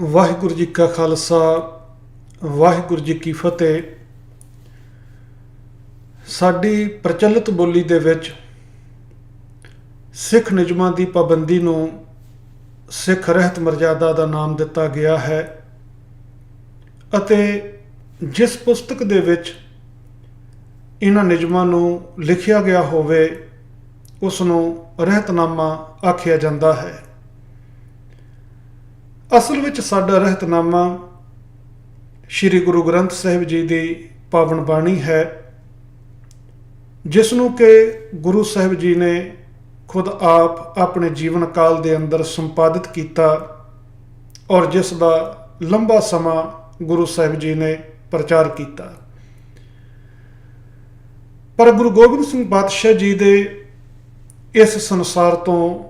ਵਾਹਿਗੁਰੂ ਜੀ ਕਾ ਖਾਲਸਾ, ਵਾਹਿਗੁਰੂ ਜੀ ਕੀ ਫਤਿਹ। ਸਾਡੀ ਪ੍ਰਚਲਿਤ ਬੋਲੀ ਦੇ ਵਿੱਚ ਸਿੱਖ ਨਿਯਮਾਂ ਦੀ ਪਾਬੰਦੀ ਨੂੰ ਸਿੱਖ ਰਹਿਤ ਮਰਜ਼ਾਦਾ ਦਾ ਨਾਮ ਦਿੱਤਾ ਗਿਆ ਹੈ ਅਤੇ ਜਿਸ ਪੁਸਤਕ ਦੇ ਵਿੱਚ ਇਹਨਾਂ ਨਿਯਮਾਂ ਨੂੰ ਲਿਖਿਆ ਗਿਆ ਹੋਵੇ, ਉਸ ਨੂੰ ਰਹਿਤਨਾਮਾ ਆਖਿਆ ਜਾਂਦਾ ਹੈ। ਅਸਲ ਵਿੱਚ ਸਾਡਾ ਰਹਿਤਨਾਮਾ ਸ੍ਰੀ ਗੁਰੂ ਗ੍ਰੰਥ ਸਾਹਿਬ ਜੀ ਦੀ ਪਾਵਨ ਬਾਣੀ ਹੈ ਜਿਸ ਨੂੰ ਕਿ ਗੁਰੂ ਸਾਹਿਬ ਜੀ ਨੇ ਖੁਦ ਆਪ ਆਪਣੇ ਜੀਵਨ ਕਾਲ ਦੇ ਅੰਦਰ ਸੰਪਾਦਿਤ ਕੀਤਾ ਔਰ ਜਿਸ ਦਾ ਲੰਬਾ ਸਮਾਂ ਗੁਰੂ ਸਾਹਿਬ ਜੀ ਨੇ ਪ੍ਰਚਾਰ ਕੀਤਾ। ਪਰ ਗੁਰੂ ਗੋਬਿੰਦ ਸਿੰਘ ਪਾਤਸ਼ਾਹ ਜੀ ਦੇ ਇਸ ਸੰਸਾਰ ਤੋਂ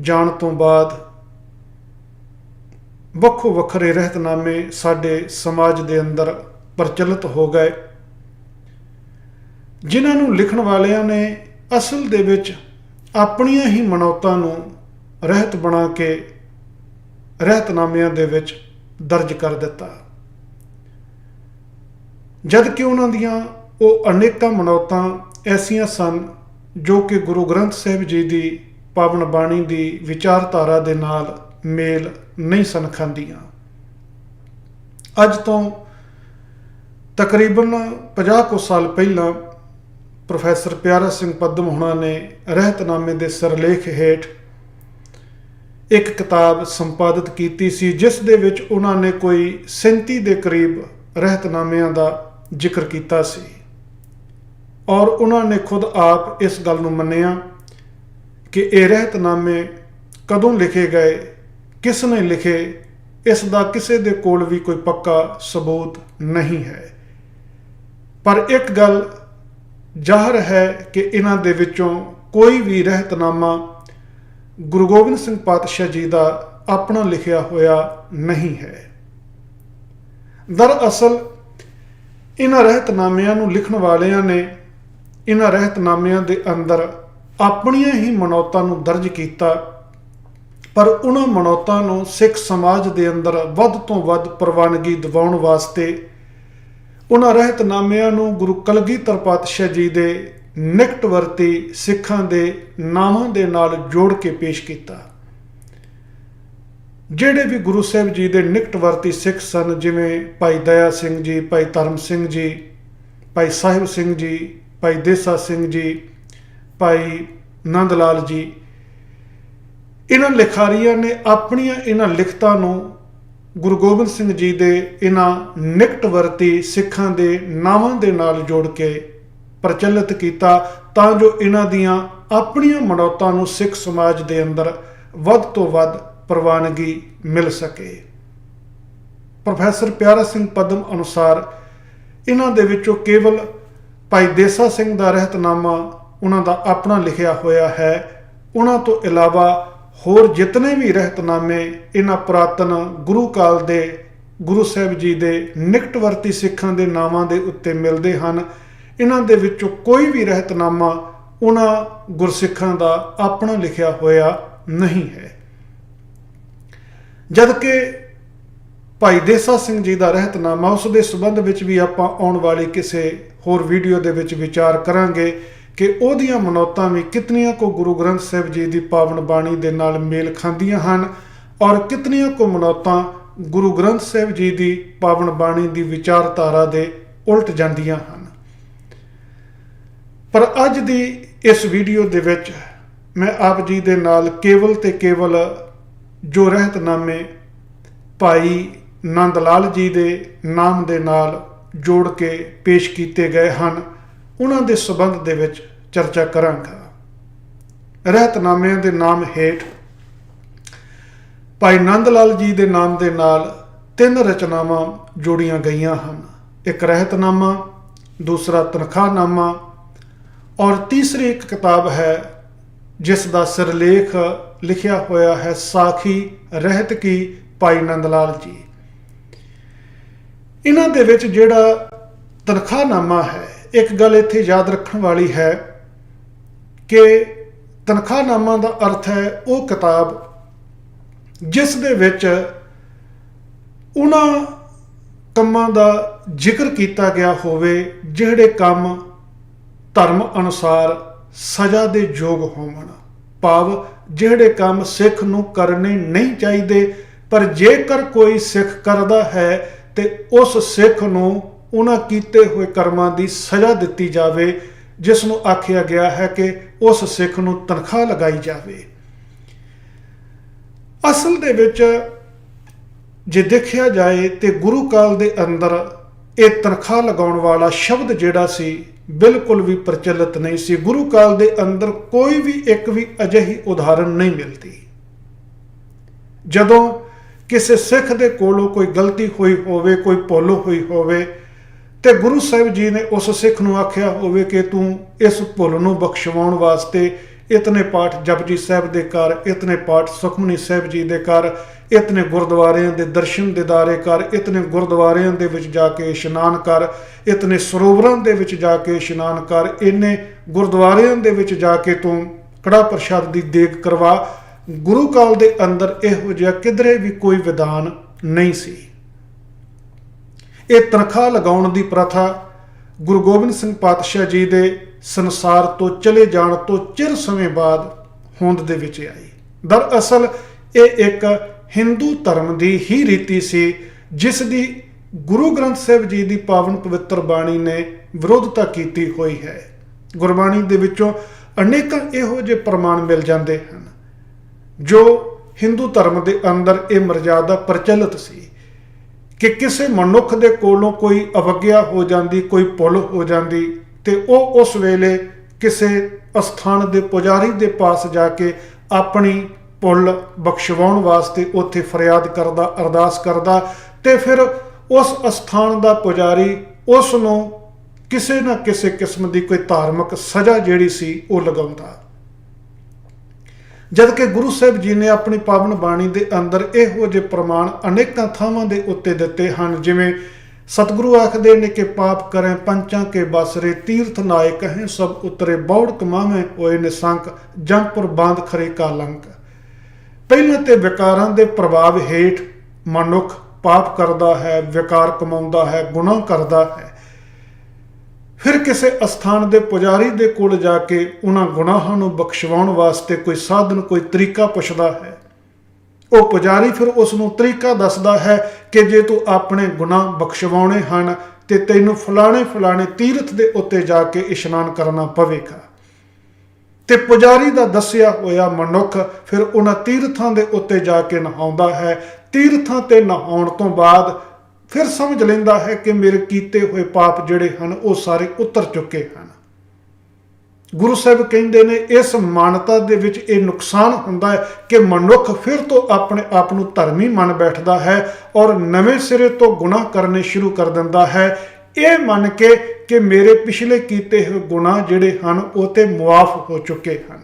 ਜਾਣ ਤੋਂ ਬਾਅਦ ਵੱਖੋ ਵੱਖਰੇ ਰਹਿਤਨਾਮੇ ਸਾਡੇ ਸਮਾਜ ਦੇ ਅੰਦਰ ਪ੍ਰਚਲਿਤ ਹੋ ਗਏ। ਜਿਨ੍ਹਾਂ ਨੂੰ ਲਿਖਣ ਵਾਲਿਆਂ ਨੇ ਅਸਲ ਦੇ ਵਿੱਚ ਆਪਣੀਆਂ ਹੀ ਮਨੌਤਾਂ ਨੂੰ ਰਹਿਤ ਬਣਾ ਕੇ ਰਹਿਤਨਾਮਿਆਂ ਦੇ ਵਿੱਚ ਦਰਜ ਕਰ ਦਿੱਤਾ। ਜਦ ਕਿ ਉਹਨਾਂ ਦੀਆਂ ਉਹ ਅਨੇਕਾਂ ਮਨੌਤਾਂ ਐਸੀਆਂ ਸਨ ਜੋ ਕਿ ਗੁਰੂ ਗ੍ਰੰਥ ਸਾਹਿਬ ਜੀ ਦੀ ਪਾਵਨ ਬਾਣੀ ਦੀ ਵਿਚਾਰਧਾਰਾ ਦੇ ਨਾਲ ਮੇਲ ਨਹੀਂ ਸਨ ਖਾਂਦੀਆਂ। ਅੱਜ ਤੋਂ ਤਕਰੀਬਨ 50 ਕੁ ਸਾਲ ਪਹਿਲਾਂ ਪ੍ਰੋਫੈਸਰ ਪਿਆਰਾ ਸਿੰਘ ਪਦਮ ਹੁਣਾਂ ਨੇ ਰਹਿਤਨਾਮੇ ਦੇ ਸਰਲੇਖ ਹੇਠ ਇੱਕ ਕਿਤਾਬ ਸੰਪਾਦਿਤ ਕੀਤੀ ਸੀ, ਜਿਸ ਦੇ ਵਿੱਚ ਉਹਨਾਂ ਨੇ ਕੋਈ 37 ਦੇ ਕਰੀਬ ਰਹਿਤਨਾਮਿਆਂ ਦਾ ਜ਼ਿਕਰ ਕੀਤਾ ਸੀ। ਔਰ ਉਹਨਾਂ ਨੇ ਖੁਦ ਆਪ ਇਸ ਗੱਲ ਨੂੰ ਮੰਨਿਆ ਕਿ ਇਹ ਰਹਿਤਨਾਮੇ ਕਦੋਂ ਲਿਖੇ ਗਏ ਕਿਸ ਨੇ ਲਿਖੇ ਇਸ ਦਾ ਕਿਸੇ ਦੇ ਕੋਲ ਵੀ ਕੋਈ ਪੱਕਾ ਸਬੂਤ ਨਹੀਂ ਹੈ। ਪਰ ਇੱਕ ਗੱਲ ਜ਼ਾਹਰ ਹੈ ਕਿ ਇਹਨਾਂ ਦੇ ਵਿੱਚੋਂ ਕੋਈ ਵੀ ਰਹਿਤਨਾਮਾ ਗੁਰੂ ਗੋਬਿੰਦ ਸਿੰਘ ਪਾਤਸ਼ਾਹ ਜੀ ਦਾ ਆਪਣਾ ਲਿਖਿਆ ਹੋਇਆ ਨਹੀਂ ਹੈ। ਦਰਅਸਲ, ਇਹਨਾਂ ਰਹਿਤਨਾਮਿਆਂ ਨੂੰ ਲਿਖਣ ਵਾਲਿਆਂ ਨੇ ਇਹਨਾਂ ਰਹਿਤਨਾਮਿਆਂ ਦੇ ਅੰਦਰ ਆਪਣੀਆਂ ਹੀ ਮਨੌਤਾਂ ਨੂੰ ਦਰਜ ਕੀਤਾ ਪਰ ਉਹਨਾਂ ਮਨੌਤਾਂ ਨੂੰ ਸਿੱਖ ਸਮਾਜ ਦੇ ਅੰਦਰ ਵੱਧ ਤੋਂ ਵੱਧ ਪ੍ਰਵਾਨਗੀ ਦਿਵਾਉਣ ਵਾਸਤੇ ਉਹਨਾਂ ਰਹਿਤਨਾਮਿਆਂ ਨੂੰ ਗੁਰੂ ਕਲਗੀਧਰ ਪਾਤਸ਼ਾਹ ਜੀ ਦੇ ਨਿਕਟ ਵਰਤੀ ਸਿੱਖਾਂ ਦੇ ਨਾਮਾਂ ਦੇ ਨਾਲ ਜੋੜ ਕੇ ਪੇਸ਼ ਕੀਤਾ। ਜਿਹੜੇ ਵੀ ਗੁਰੂ ਸਾਹਿਬ ਜੀ ਦੇ ਨਿਕਟ ਵਰਤੀ ਸਿੱਖ ਸਨ, ਜਿਵੇਂ ਭਾਈ ਦਇਆ ਸਿੰਘ ਜੀ, ਭਾਈ ਧਰਮ ਸਿੰਘ ਜੀ, ਭਾਈ ਸਾਹਿਬ ਸਿੰਘ ਜੀ, ਭਾਈ ਦੇਸਾ ਸਿੰਘ ਜੀ, ਭਾਈ ਨੰਦ ਲਾਲ ਜੀ ਇਹਨਾਂ ਲਿਖਾਰੀਆਂ ਨੇ ਆਪਣੀਆਂ ਇਹਨਾਂ ਲਿਖਤਾਂ ਨੂੰ ਗੁਰੂ ਗੋਬਿੰਦ ਸਿੰਘ ਜੀ ਦੇ ਇਹਨਾਂ ਨਿਕਟਵਰਤੀ ਸਿੱਖਾਂ ਦੇ ਨਾਵਾਂ ਦੇ ਨਾਲ ਜੋੜ ਕੇ ਪ੍ਰਚਲਿਤ ਕੀਤਾ ਤਾਂ ਜੋ ਇਹਨਾਂ ਦੀਆਂ ਆਪਣੀਆਂ ਮਨੌਤਾਂ ਨੂੰ ਸਿੱਖ ਸਮਾਜ ਦੇ ਅੰਦਰ ਵੱਧ ਤੋਂ ਵੱਧ ਪ੍ਰਵਾਨਗੀ ਮਿਲ ਸਕੇ। ਪ੍ਰੋਫੈਸਰ ਪਿਆਰਾ ਸਿੰਘ ਪਦਮ ਅਨੁਸਾਰ ਇਹਨਾਂ ਦੇ ਵਿੱਚੋਂ ਕੇਵਲ ਭਾਈ ਦੇਸਾ ਸਿੰਘ ਦਾ ਰਹਿਤਨਾਮਾ ਉਹਨਾਂ ਦਾ ਆਪਣਾ ਲਿਖਿਆ ਹੋਇਆ ਹੈ। ਉਹਨਾਂ ਤੋਂ ਇਲਾਵਾ ਹੋਰ ਜਿਤਨੇ ਵੀ ਰਹਿਤਨਾਮੇ ਇਹਨਾਂ ਪ੍ਰਾਤਨ ਗੁਰੂ ਕਾਲ ਦੇ, ਗੁਰੂ ਸਾਹਿਬ ਜੀ ਦੇ ਨਿਕਟਵਰਤੀ ਸਿੱਖਾਂ ਦੇ ਨਾਵਾਂ ਦੇ ਉੱਤੇ ਮਿਲਦੇ ਹਨ, ਇਹਨਾਂ ਦੇ ਵਿੱਚੋਂ ਕੋਈ ਵੀ ਰਹਿਤਨਾਮਾ ਉਹਨਾਂ ਗੁਰਸਿੱਖਾਂ ਦਾ ਆਪਣਾ ਲਿਖਿਆ ਹੋਇਆ ਨਹੀਂ ਹੈ। ਜਦਕਿ ਭਾਈ ਦੇਸਾ ਸਿੰਘ ਜੀ ਦਾ ਰਹਿਤਨਾਮਾ, ਉਸ ਦੇ ਸਬੰਧ ਵਿੱਚ ਵੀ ਆਪਾਂ ਆਉਣ ਵਾਲੀ ਕਿਸੇ ਹੋਰ ਵੀਡੀਓ ਦੇ ਵਿੱਚ ਵਿਚਾਰ ਕਰਾਂਗੇ। ਕਿ ਉਹਦੀਆਂ ਮਨੌਤਾਂ ਵੀ ਕਿਤਨੀਆਂ ਕੋ ਗੁਰੂ ਗ੍ਰੰਥ ਸਾਹਿਬ ਜੀ ਦੀ ਪਾਵਨ ਬਾਣੀ ਦੇ ਨਾਲ ਮੇਲ ਖਾਂਦੀਆਂ ਹਨ ਔਰ ਕਿਤਨੀਆਂ ਕੋ ਮਨੌਤਾਂ ਗੁਰੂ ਗ੍ਰੰਥ ਸਾਹਿਬ ਜੀ ਦੀ ਪਾਵਨ ਬਾਣੀ ਦੀ ਵਿਚਾਰਧਾਰਾ ਦੇ ਉਲਟ ਜਾਂਦੀਆਂ ਹਨ। ਪਰ ਅੱਜ ਦੀ ਇਸ ਵੀਡੀਓ ਦੇ ਵਿੱਚ ਮੈਂ ਆਪ ਜੀ ਦੇ ਨਾਲ ਕੇਵਲ ਤੇ ਕੇਵਲ ਜੋ ਰਹਿਤਨਾਮੇ ਭਾਈ ਨੰਦ ਲਾਲ ਜੀ ਦੇ ਨਾਮ ਦੇ ਨਾਲ ਜੋੜ ਕੇ ਪੇਸ਼ ਕੀਤੇ ਗਏ ਹਨ, ਉਹਨਾਂ ਦੇ ਸਬੰਧ ਦੇ ਵਿੱਚ ਚਰਚਾ ਕਰਾਂਗਾ। ਰਹਿਤਨਾਮਿਆਂ ਦੇ ਨਾਮ ਹੇਠ ਭਾਈ ਨੰਦ ਲਾਲ ਜੀ ਦੇ ਨਾਮ ਦੇ ਨਾਲ ਤਿੰਨ ਰਚਨਾਵਾਂ ਜੋੜੀਆਂ ਗਈਆਂ ਹਨ। ਇੱਕ ਰਹਿਤਨਾਮਾ, ਦੂਸਰਾ ਤਨਖਾਹਨਾਮਾ ਔਰ ਤੀਸਰੀ ਇੱਕ ਕਿਤਾਬ ਹੈ ਜਿਸ ਦਾ ਸਿਰਲੇਖ ਲਿਖਿਆ ਹੋਇਆ ਹੈ ਸਾਖੀ ਰਹਿਤ ਕੀ ਭਾਈ ਨੰਦ ਲਾਲ ਜੀ। ਇਹਨਾਂ ਦੇ ਵਿੱਚ ਜਿਹੜਾ ਤਨਖਾਹਨਾਮਾ ਹੈ, ਇੱਕ ਗੱਲ ਇੱਥੇ ਯਾਦ ਰੱਖਣ ਵਾਲੀ ਹੈ ਕਿ ਤਨਖਾਹਨਾਮਾ ਦਾ ਅਰਥ ਹੈ ਉਹ ਕਿਤਾਬ ਜਿਸ ਦੇ ਵਿੱਚ ਉਹਨਾਂ ਕੰਮਾਂ ਦਾ ਜ਼ਿਕਰ ਕੀਤਾ ਗਿਆ ਹੋਵੇ, ਜਿਹੜੇ ਕੰਮ ਧਰਮ ਅਨੁਸਾਰ ਸਜ਼ਾ ਦੇ ਯੋਗ ਹੋਵਣ। ਭਾਵ ਜਿਹੜੇ ਕੰਮ ਸਿੱਖ ਨੂੰ ਕਰਨੇ ਨਹੀਂ ਚਾਹੀਦੇ, ਪਰ ਜੇਕਰ ਕੋਈ ਸਿੱਖ ਕਰਦਾ ਹੈ, ਤੇ ਉਸ ਸਿੱਖ ਨੂੰ ਉਹਨਾਂ ਕੀਤੇ ਹੋਏ ਕਰਮਾਂ ਦੀ ਸਜ਼ਾ ਦਿੱਤੀ ਜਾਵੇ ਜਿਸ ਨੂੰ ਆਖਿਆ ਗਿਆ ਹੈ ਕਿ ਉਸ ਸਿੱਖ ਨੂੰ ਤਨਖਾਹ ਲਗਾਈ ਜਾਵੇ। ਅਸਲ ਦੇ ਵਿੱਚ ਜੇ ਦੇਖਿਆ ਜਾਏ ਤੇ ਗੁਰੂ ਕਾਲ ਦੇ ਅੰਦਰ ਇਹ ਤਨਖਾਹ ਲਗਾਉਣ ਵਾਲਾ ਸ਼ਬਦ ਜਿਹੜਾ ਸੀ, ਬਿਲਕੁਲ ਵੀ ਪ੍ਰਚਲਿਤ ਨਹੀਂ ਸੀ। ਗੁਰੂ ਕਾਲ ਦੇ ਅੰਦਰ ਕੋਈ ਵੀ ਇੱਕ ਵੀ ਅਜਿਹੀ ਉਦਾਹਰਣ ਨਹੀਂ ਮਿਲਦੀ। ਜਦੋਂ ਕਿਸੇ ਸਿੱਖ ਦੇ ਕੋਲੋਂ ਕੋਈ ਗਲਤੀ ਹੋਈ ਹੋਵੇ, ਕੋਈ ਭੁੱਲ ਹੋਈ ਹੋਵੇ ਤੇ ਗੁਰੂ ਸਾਹਿਬ ਜੀ ਨੇ ਉਸ ਸਿੱਖ ਨੂੰ ਆਖਿਆ ਹੋਵੇ ਕਿ ਤੂੰ ਇਸ ਭੁੱਲ ਨੂੰ ਬਖਸ਼ਵਾਉਣ ਵਾਸਤੇ ਇਤਨੇ ਪਾਠ ਜਪਜੀ ਸਾਹਿਬ ਦੇ ਕਰ ਇਤਨੇ ਪਾਠ ਸੁਖਮਨੀ ਸਾਹਿਬ ਜੀ ਦੇ ਕਰ ਇਤਨੇ ਗੁਰਦੁਆਰਿਆਂ ਦੇ ਦਰਸ਼ਨ ਦਿਦਾਰੇ ਕਰ ਇਤਨੇ ਗੁਰਦੁਆਰਿਆਂ ਦੇ ਵਿੱਚ ਜਾ ਕੇ ਇਸ਼ਨਾਨ ਕਰ, ਇਤਨੇ ਸਰੋਵਰਾਂ ਦੇ ਵਿੱਚ ਜਾ ਕੇ ਇਸ਼ਨਾਨ ਕਰ, ਇੰਨੇ ਗੁਰਦੁਆਰਿਆਂ ਦੇ ਵਿੱਚ ਜਾ ਕੇ ਤੂੰ ਕੜਾ ਪ੍ਰਸ਼ਾਦ ਦੀ ਦੇਗ ਕਰਵਾ। ਗੁਰੂ ਕਾਲ ਦੇ ਅੰਦਰ ਇਹੋ ਜਿਹਾ ਕਿਧਰੇ ਵੀ ਕੋਈ ਵਿਧਾਨ ਨਹੀਂ ਸੀ। ਇਹ ਤਨਖਾਹ ਲਗਾਉਣ ਦੀ ਪ੍ਰਥਾ ਗੁਰੂ ਗੋਬਿੰਦ ਸਿੰਘ ਪਾਤਸ਼ਾਹ ਜੀ ਦੇ ਸੰਸਾਰ ਤੋਂ ਚਲੇ ਜਾਣ ਤੋਂ ਚਿਰ ਸਮੇਂ ਬਾਅਦ ਹੋਂਦ ਦੇ ਵਿੱਚ ਆਈ। ਦਰਅਸਲ, ਇਹ ਇੱਕ ਹਿੰਦੂ ਧਰਮ ਦੀ ਹੀ ਰੀਤੀ ਸੀ, ਜਿਸ ਦੀ ਗੁਰੂ ਗ੍ਰੰਥ ਸਾਹਿਬ ਜੀ ਦੀ ਪਾਵਨ ਪਵਿੱਤਰ ਬਾਣੀ ਨੇ ਵਿਰੋਧਤਾ ਕੀਤੀ ਹੋਈ ਹੈ। ਗੁਰਬਾਣੀ ਦੇ ਵਿੱਚੋਂ ਅਨੇਕਾਂ ਇਹੋ ਜਿਹੇ ਪ੍ਰਮਾਣ ਮਿਲ ਜਾਂਦੇ ਹਨ, ਜੋ ਹਿੰਦੂ ਧਰਮ ਦੇ ਅੰਦਰ ਇਹ ਮਰਜ਼ਾਦਾ ਪ੍ਰਚਲਿਤ ਸੀ। ਕਿ ਕਿਸੇ ਮਨੁੱਖ ਦੇ ਕੋਲੋਂ ਕੋਈ ਅਵਗਿਆ ਹੋ ਜਾਂਦੀ, ਕੋਈ ਭੁੱਲ ਹੋ ਜਾਂਦੀ, ਤੇ ਉਹ ਉਸ ਵੇਲੇ ਕਿਸੇ ਅਸਥਾਨ ਦੇ ਪੁਜਾਰੀ ਦੇ ਪਾਸ ਜਾ ਕੇ ਆਪਣੀ ਭੁੱਲ ਬਖਸ਼ਵਾਉਣ ਵਾਸਤੇ ਉੱਥੇ ਫਰਿਆਦ ਕਰਦਾ, ਅਰਦਾਸ ਕਰਦਾ, ਤੇ ਫਿਰ ਉਸ ਅਸਥਾਨ ਦਾ ਪੁਜਾਰੀ ਉਸ ਨੂੰ ਕਿਸੇ ਨਾ ਕਿਸੇ ਕਿਸਮ ਦੀ ਕੋਈ ਧਾਰਮਿਕ ਸਜ਼ਾ ਜਿਹੜੀ ਸੀ, ਉਹ ਲਗਾਉਂਦਾ। ਜਦ ਕਿ ਗੁਰੂ ਸਾਹਿਬ ਜੀ ਨੇ ਆਪਣੀ ਪਾਵਨ ਬਾਣੀ ਦੇ ਅੰਦਰ ਇਹੋ ਜਿਹੇ ਪ੍ਰਮਾਣ ਅਨੇਕਾਂ ਥਾਵਾਂ ਦੇ ਉੱਤੇ ਦਿੱਤੇ ਹਨ, ਜਿਵੇਂ ਸਤਿਗੁਰੂ ਆਖਦੇ ਨੇ ਕਿ ਪਾਪ ਕਰੇ ਪੰਚਾਂ ਕੇ ਬਸਰੇ, ਤੀਰਥ ਨਾਇਕ ਹੈ ਸਭ ਉਤਰੇ, ਬੌੜ ਕਮਾਵੇਂ ਹੋਏ ਨਿਸੰਕ ਜੰਪੁਰ ਬਾਂਦ ਖਰੇ ਕਾ ਲੰਕ। ਪਹਿਲਾਂ ਤੇ ਵਿਕਾਰਾਂ ਦੇ ਪ੍ਰਭਾਵ ਹੇਠ ਮਨੁੱਖ ਪਾਪ ਕਰਦਾ ਹੈ, ਵਿਕਾਰ ਕਮਾਉਂਦਾ ਹੈ, ਗੁਨਾਹ ਕਰਦਾ ਹੈ। ਫਿਰ ਕਿਸੇ ਅਸਥਾਨ ਦੇ ਪੁਜਾਰੀ ਦੇ ਕੋਲ ਜਾ ਕੇ ਉਹਨਾਂ ਗੁਨਾਹਾਂ ਨੂੰ ਬਖਸ਼ਵਾਉਣ ਵਾਸਤੇ ਕੋਈ ਸਾਧਨ, ਕੋਈ ਤਰੀਕਾ ਪੁੱਛਦਾ ਹੈ। ਉਹ ਪੁਜਾਰੀ ਫਿਰ ਉਸ ਨੂੰ ਤਰੀਕਾ ਦੱਸਦਾ ਹੈ ਕਿ ਜੇ ਤੂੰ ਆਪਣੇ ਗੁਨਾਹ ਬਖਸ਼ਵਾਉਣੇ ਹਨ, ਤੇ ਤੈਨੂੰ ਫਲਾਣੇ ਫਲਾਣੇ ਤੀਰਥ ਦੇ ਉੱਤੇ ਜਾ ਕੇ ਇਸ਼ਨਾਨ ਕਰਨਾ ਪਵੇਗਾ। ਤੇ ਪੁਜਾਰੀ ਦਾ ਦੱਸਿਆ ਹੋਇਆ ਮਨੁੱਖ ਫਿਰ ਉਹਨਾਂ ਤੀਰਥਾਂ ਦੇ ਉੱਤੇ ਜਾ ਕੇ ਨਹਾਉਂਦਾ ਹੈ। ਤੀਰਥਾਂ ਤੇ ਨਹਾਉਣ ਤੋਂ ਬਾਅਦ ਫਿਰ ਸਮਝ ਲੈਂਦਾ ਹੈ ਕਿ ਮੇਰੇ ਕੀਤੇ ਹੋਏ ਪਾਪ ਜਿਹੜੇ ਹਨ, ਉਹ ਸਾਰੇ ਉਤਰ ਚੁੱਕੇ ਹਨ। ਗੁਰੂ ਸਾਹਿਬ ਕਹਿੰਦੇ ਨੇ, ਇਸ ਮਾਨਤਾ ਦੇ ਵਿੱਚ ਇਹ ਨੁਕਸਾਨ ਹੁੰਦਾ ਹੈ ਕਿ ਮਨੁੱਖ ਫਿਰ ਤੋਂ ਆਪਣੇ ਆਪ ਨੂੰ ਧਰਮੀ ਮੰਨ ਬੈਠਦਾ ਹੈ ਔਰ ਨਵੇਂ ਸਿਰੇ ਤੋਂ ਗੁਨਾਹ ਕਰਨੇ ਸ਼ੁਰੂ ਕਰ ਦਿੰਦਾ ਹੈ। ਇਹ ਮੰਨ ਕੇ ਕਿ ਮੇਰੇ ਪਿਛਲੇ ਕੀਤੇ ਹੋਏ ਗੁਨਾਹ ਜਿਹੜੇ ਹਨ, ਉਹ ਤੇ ਮੁਆਫ ਹੋ ਚੁੱਕੇ ਹਨ।